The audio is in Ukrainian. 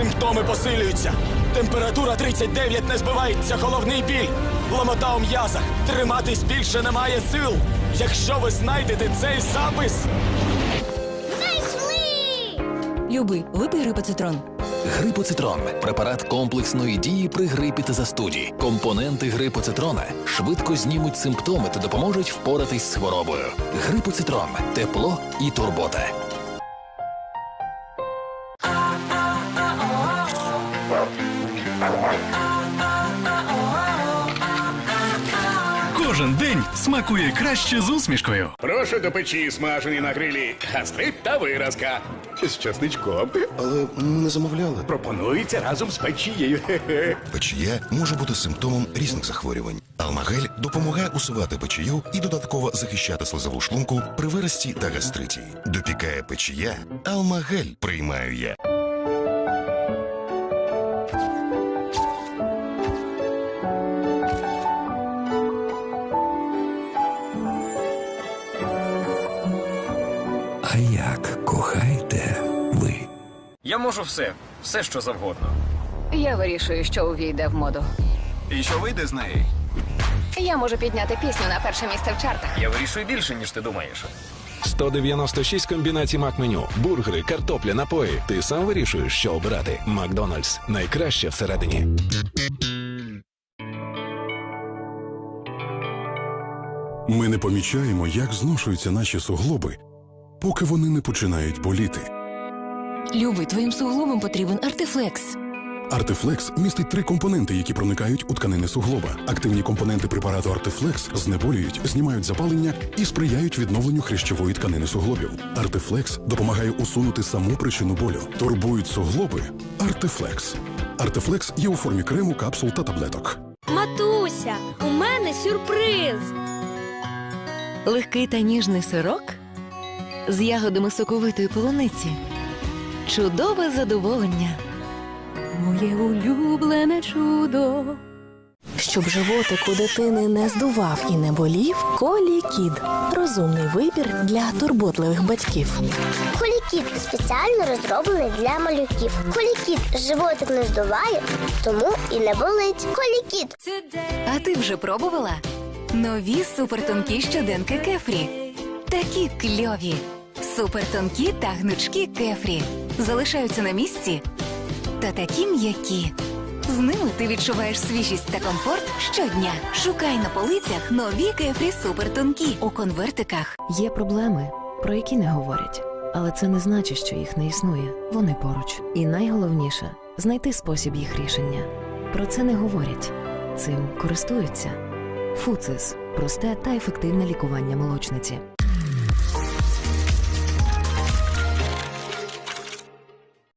симптоми посилюються. Температура 39 не збивається, головний біль. Ломота у м'язах. Триматись більше немає сил. Якщо ви знайдете цей запис, Знайшли! Люби, випий грипоцитрон. Грипоцитрон препарат комплексної дії при грипі та застуді. Компоненти грипоцитрона швидко знімуть симптоми та допоможуть впоратись з хворобою. Грипоцитрон тепло і турбота. Кожен день смакує краще з усмішкою. Прошу до печі смажені на грилі. Гастрит та виразка. З часничком. Але ми не замовляли. Пропонується разом з печією. Печія може бути симптомом різних захворювань. Алмагель допомагає усувати печію і додатково захищати слизову шлунку при вирості та гастриті. Допікає печія. Алмагель приймаю я. А як кохаєте ви? Я можу все, все що завгодно. Я вирішую, що увійде в моду. І що вийде з неї? Я можу підняти пісню на перше місце в чартах. Я вирішую більше, ніж ти думаєш. 196 комбінацій Макменю, бургери, картопля, напої. Ти сам вирішуєш, що обирати. Макдональдс найкраще всередині. Ми не помічаємо, як зношуються наші суглоби, поки вони не починають боліти. Люби, твоїм суглобам потрібен артифлекс. Артифлекс містить три компоненти, які проникають у тканини суглоба. Активні компоненти препарату Артифлекс знеболюють, знімають запалення і сприяють відновленню хрящової тканини суглобів. Артифлекс допомагає усунути саму причину болю. Турбують суглоби. Артифлекс. Артифлекс є у формі крему, капсул та таблеток. Матуся, у мене сюрприз. Легкий та ніжний сирок з ягодами соковитої полуниці. Чудове задоволення. Моє улюблене чудо. Щоб животик у дитини не здував і не болів, колікід розумний вибір для турботливих батьків. Колікіт спеціально розроблений для малюків. Колікіт животик не здуває, тому і не болить. Колікіт. А ти вже пробувала? Нові супертонкі щоденки кефрі. Такі кльові. Супертонкі та гнучкі кефрі. Залишаються на місці та такі м'які. З ними ти відчуваєш свіжість та комфорт щодня. Шукай на полицях нові кефрі супертонкі у конвертиках. Є проблеми, про які не говорять, але це не значить, що їх не існує. Вони поруч. І найголовніше знайти спосіб їх рішення. Про це не говорять, цим користуються. Фуцис просте та ефективне лікування молочниці.